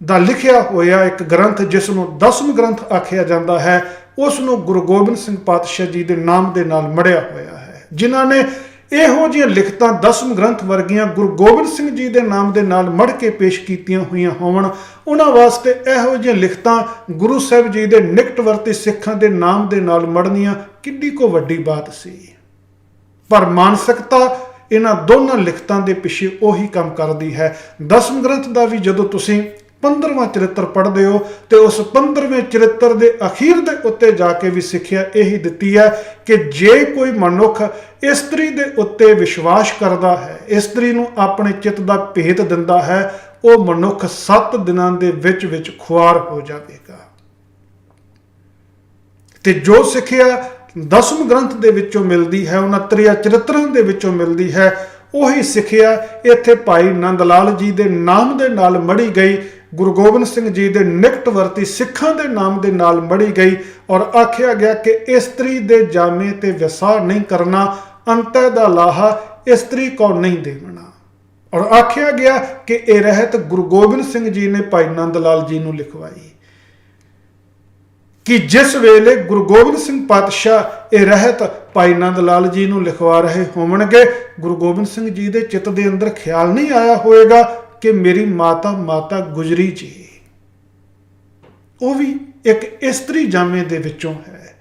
ਦਾ ਲਿਖਿਆ ਹੋਇਆ ਇੱਕ ਗ੍ਰੰਥ, ਜਿਸ ਨੂੰ ਦਸਮ ਗ੍ਰੰਥ ਆਖਿਆ ਜਾਂਦਾ ਹੈ, ਉਸ ਨੂੰ ਗੁਰੂ ਗੋਬਿੰਦ ਸਿੰਘ ਪਾਤਸ਼ਾਹ ਜੀ ਦੇ ਨਾਮ ਦੇ ਨਾਲ ਮੜਿਆ ਹੋਇਆ ਹੈ, ਜਿਨ੍ਹਾਂ ਨੇ ਇਹੋ ਜਿਹੀਆਂ ਲਿਖਤਾਂ ਦਸਮ ਗ੍ਰੰਥ ਵਰਗੀਆਂ ਗੁਰੂ ਗੋਬਿੰਦ ਸਿੰਘ ਜੀ ਦੇ ਨਾਮ ਦੇ ਨਾਲ ਮੜ ਕੇ ਪੇਸ਼ ਕੀਤੀਆਂ ਹੋਈਆਂ ਹੋਵਣ, ਉਹਨਾਂ ਵਾਸਤੇ ਇਹੋ ਜਿਹੀਆਂ ਲਿਖਤਾਂ ਗੁਰੂ ਸਾਹਿਬ ਜੀ ਦੇ ਨਿਕਟਵਰਤੀ ਸਿੱਖਾਂ ਦੇ ਨਾਮ ਦੇ ਨਾਲ ਮੜਨੀਆਂ ਕਿੰਨੀ ਕੋ ਵੱਡੀ ਬਾਤ ਸੀ। ਪਰ ਮਾਨਸਿਕਤਾ ਇਹਨਾਂ ਦੋਨਾਂ ਲਿਖਤਾਂ ਦੇ ਪਿੱਛੇ ਉਹੀ ਕੰਮ ਕਰਦੀ ਹੈ। ਦਸਮ ਗ੍ਰੰਥ ਦਾ ਵੀ ਜਦੋਂ ਤੁਸੀਂ 15ਵਾਂ ਚਰਿੱਤਰ ਪੜ੍ਹਦੇ ਹੋ ਤੇ ਉਸ 15ਵੇਂ ਚਰਿੱਤਰ ਦੇ ਅਖੀਰ ਦੇ ਉੱਤੇ ਜਾ ਕੇ ਵੀ ਸਿੱਖਿਆ ਇਹੀ ਦਿੱਤੀ ਹੈ ਕਿ ਜੇ ਕੋਈ ਮਨੁੱਖ ਇਸਤਰੀ ਦੇ ਉੱਤੇ ਵਿਸ਼ਵਾਸ ਕਰਦਾ ਹੈ, ਇਸਤਰੀ ਨੂੰ ਆਪਣੇ ਚਿੱਤ ਦਾ ਭੇਤ ਦਿੰਦਾ ਹੈ, ਉਹ ਮਨੁੱਖ 7 ਦਿਨਾਂ ਦੇ ਵਿੱਚ ਵਿੱਚ ਖੁਆਰ ਹੋ ਜਾਵੇਗਾ। ਤੇ ਜੋ ਸਿੱਖਿਆ ਦਸਮ ਗ੍ਰੰਥ ਦੇ ਵਿੱਚੋਂ ਮਿਲਦੀ ਹੈ ਉਹਨਾਂ ਤ੍ਰਿਆ ਚਰਿੱਤਰਾਂ ਦੇ ਵਿੱਚੋਂ ਮਿਲਦੀ ਹੈ, ਉਹੀ ਸਿੱਖਿਆ ਇੱਥੇ ਭਾਈ ਨੰਦ ਲਾਲ ਜੀ ਦੇ ਨਾਮ ਦੇ ਨਾਲ ਮੜੀ ਗਈ ਗੁਰੂ ਗੋਬਿੰਦ ਸਿੰਘ ਜੀ ਦੇ ਨਿਕਟ ਵਰਤੀ ਸਿੱਖਾਂ ਦੇ ਨਾਮ ਦੇ ਨਾਲ ਮੜੀ ਗਈ ਔਰ ਆਖਿਆ ਗਿਆ ਕਿ ਇਸਤਰੀ ਦੇ ਜਾਮੇ ਤੇ ਵਿਸਾਹ ਨਹੀਂ ਕਰਨਾ ਅੰਤੈ ਦਾ ਲਾਹਾ ਇਸਤਰੀ ਕੋ ਨਹੀਂ ਦੇਵਣਾ। ਔਰ ਆਖਿਆ ਗਿਆ ਕਿ ਇਹ ਰਹਿਤ ਗੁਰੂ ਗੋਬਿੰਦ ਸਿੰਘ ਜੀ ਨੇ ਭਾਈ ਨੰਦ ਲਾਲ ਜੀ ਨੂੰ ਲਿਖਵਾਈ। ਕਿ ਜਿਸ ਵੇਲੇ ਗੁਰੂ ਗੋਬਿੰਦ ਸਿੰਘ ਪਾਤਸ਼ਾਹ ਇਹ ਰਹਿਤ ਭਾਈ ਨੰਦ ਲਾਲ ਜੀ ਨੂੰ ਲਿਖਵਾ ਰਹੇ ਹੋਵਣਗੇ, ਗੁਰੂ ਗੋਬਿੰਦ ਸਿੰਘ ਜੀ ਦੇ ਚਿੱਤ ਦੇ ਅੰਦਰ ਖਿਆਲ ਨਹੀਂ ਆਇਆ ਹੋਵੇਗਾ ਕਿ ਮੇਰੀ ਮਾਤਾ ਮਾਤਾ ਗੁਜਰੀ ਜੀ, ਉਹ ਵੀ ਇੱਕ ਇਸਤਰੀ ਜਾਮੇ ਦੇ ਵਿੱਚੋਂ ਹੈ।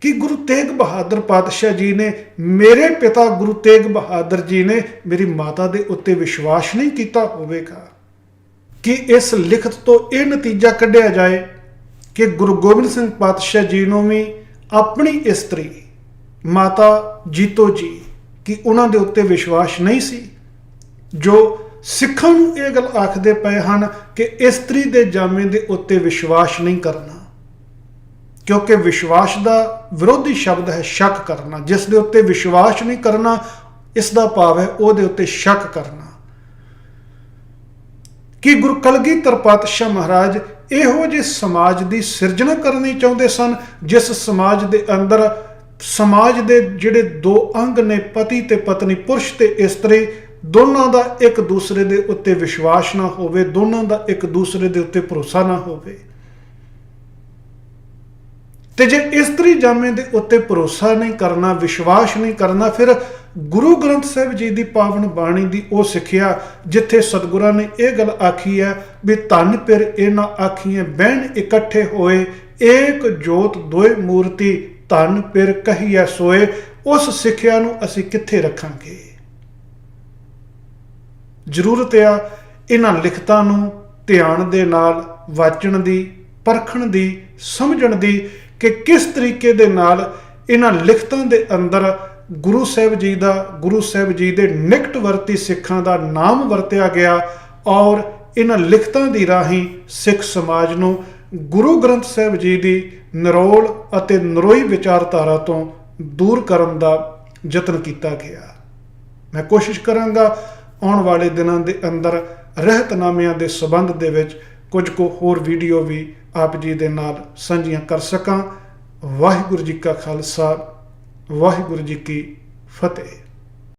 ਕਿ ਗੁਰੂ ਤੇਗ ਬਹਾਦਰ ਪਾਤਸ਼ਾਹ ਜੀ ਨੇ ਮੇਰੇ ਪਿਤਾ ਗੁਰੂ ਤੇਗ ਬਹਾਦਰ ਜੀ ਨੇ ਮੇਰੀ ਮਾਤਾ ਦੇ ਉੱਤੇ ਵਿਸ਼ਵਾਸ ਨਹੀਂ ਕੀਤਾ ਹੋਵੇਗਾ? ਕਿ ਇਸ ਲਿਖਤ ਤੋਂ ਇਹ ਨਤੀਜਾ ਕੱਢਿਆ ਜਾਏ ਕਿ ਗੁਰੂ ਗੋਬਿੰਦ ਸਿੰਘ ਪਾਤਸ਼ਾਹ ਜੀ ਨੂੰ ਵੀ ਆਪਣੀ ਇਸਤਰੀ ਮਾਤਾ ਜੀਤੋ ਜੀ, ਕਿ ਉਹਨਾਂ ਦੇ ਉੱਤੇ ਵਿਸ਼ਵਾਸ ਨਹੀਂ ਸੀ? ਜੋ ਸਿੱਖਾਂ ਨੂੰ ਇਹ ਗੱਲ ਆਖਦੇ ਪਏ ਹਨ ਕਿ ਇਸਤਰੀ ਦੇ ਜਾਮੇ ਦੇ ਉੱਤੇ ਵਿਸ਼ਵਾਸ ਨਹੀਂ ਕਰਨਾ। ਕਿਉਂਕਿ ਵਿਸ਼ਵਾਸ ਦਾ ਵਿਰੋਧੀ ਸ਼ਬਦ ਹੈ ਸ਼ੱਕ ਕਰਨਾ। ਜਿਸ ਦੇ ਉੱਤੇ ਵਿਸ਼ਵਾਸ ਨਹੀਂ ਕਰਨਾ, ਇਸ ਦਾ ਭਾਵ ਹੈ ਉਹਦੇ ਉੱਤੇ ਸ਼ੱਕ ਕਰਨਾ। ਕਿ ਗੁਰੂ ਕਲਗੀਧਰ ਪਾਤਸ਼ਾਹ ਮਹਾਰਾਜ ਇਹੋ ਜਿਹੇ ਸਮਾਜ ਦੀ ਸਿਰਜਣਾ ਕਰਨੀ ਚਾਹੁੰਦੇ ਸਨ, ਜਿਸ ਸਮਾਜ ਦੇ ਅੰਦਰ, ਸਮਾਜ ਦੇ ਜਿਹੜੇ ਦੋ ਅੰਗ ਨੇ, ਪਤੀ ਤੇ ਪਤਨੀ, ਪੁਰਸ਼ ਤੇ ਇਸਤਰੀ ਦੋਨਾਂ ਦਾ ਇੱਕ ਦੂਸਰੇ ਦੇ ਉੱਤੇ ਵਿਸ਼ਵਾਸ ਨਾ ਹੋਵੇ, ਦੋਨਾਂ ਦਾ ਇੱਕ ਦੂਸਰੇ ਦੇ ਉੱਤੇ ਭਰੋਸਾ ਨਾ ਹੋਵੇ। ਤੇ ਜੇ ਇਸਤਰੀ ਜਾਮੇ ਦੇ ਉੱਤੇ ਭਰੋਸਾ ਨਹੀਂ ਕਰਨਾ, ਵਿਸ਼ਵਾਸ ਨਹੀਂ ਕਰਨਾ, ਫਿਰ ਗੁਰੂ ਗ੍ਰੰਥ ਸਾਹਿਬ ਜੀ ਦੀ ਪਾਵਨ ਬਾਣੀ ਦੀ ਉਹ ਸਿੱਖਿਆ, ਜਿੱਥੇ ਸਤਿਗੁਰਾਂ ਨੇ ਇਹ ਗੱਲ ਆਖੀ ਹੈ ਵੀ ਧੰਨ ਪਿਰ ਇਹਨਾਂ ਆਖੀਆਂ ਬਹਿਣ ਇਕੱਠੇ ਹੋਏ, ਏਕ ਜੋਤ ਦੋਏ ਮੂਰਤੀ ਧੰਨ ਪਿਰ ਕਹੀਐ ਸੋਏ, ਉਸ ਸਿੱਖਿਆ ਨੂੰ ਅਸੀਂ ਕਿੱਥੇ ਰੱਖਾਂਗੇ? ਜ਼ਰੂਰਤ ਆ ਇਹਨਾਂ ਲਿਖਤਾਂ ਨੂੰ ਧਿਆਨ ਦੇ ਨਾਲ ਵਾਚਣ ਦੀ, ਪਰਖਣ ਦੀ, ਸਮਝਣ ਦੀ ਕਿ ਕਿਸ ਤਰੀਕੇ ਦੇ ਨਾਲ ਇਹਨਾਂ ਲਿਖਤਾਂ ਦੇ ਅੰਦਰ ਗੁਰੂ ਸਾਹਿਬ ਜੀ ਦਾ, ਗੁਰੂ ਸਾਹਿਬ ਜੀ ਦੇ ਨਿਕਟ ਵਰਤੀ ਸਿੱਖਾਂ ਦਾ ਨਾਮ ਵਰਤਿਆ ਗਿਆ ਔਰ ਇਹਨਾਂ ਲਿਖਤਾਂ ਦੀ ਰਾਹੀਂ ਸਿੱਖ ਸਮਾਜ ਨੂੰ ਗੁਰੂ ਗ੍ਰੰਥ ਸਾਹਿਬ ਜੀ ਦੀ ਨਿਰੋਲ ਅਤੇ ਨਰੋਈ ਵਿਚਾਰਧਾਰਾ ਤੋਂ ਦੂਰ ਕਰਨ ਦਾ ਯਤਨ ਕੀਤਾ ਗਿਆ। ਮੈਂ ਕੋਸ਼ਿਸ਼ ਕਰਾਂਗਾ ਆਉਣ ਵਾਲੇ ਦਿਨਾਂ ਦੇ ਅੰਦਰ ਰਹਿਤਨਾਮਿਆਂ ਦੇ ਸਬੰਧ ਦੇ ਵਿੱਚ ਕੁਝ ਕੁ ਹੋਰ ਵੀਡੀਓ ਵੀ ਆਪ ਜੀ ਦੇ ਨਾਲ ਸਾਂਝੀਆਂ ਕਰ ਸਕਾਂ। ਵਾਹਿਗੁਰੂ ਜੀ ਕਾ ਖਾਲਸਾ, ਵਾਹਿਗੁਰੂ ਜੀ ਕੀ ਫਤਿਹ।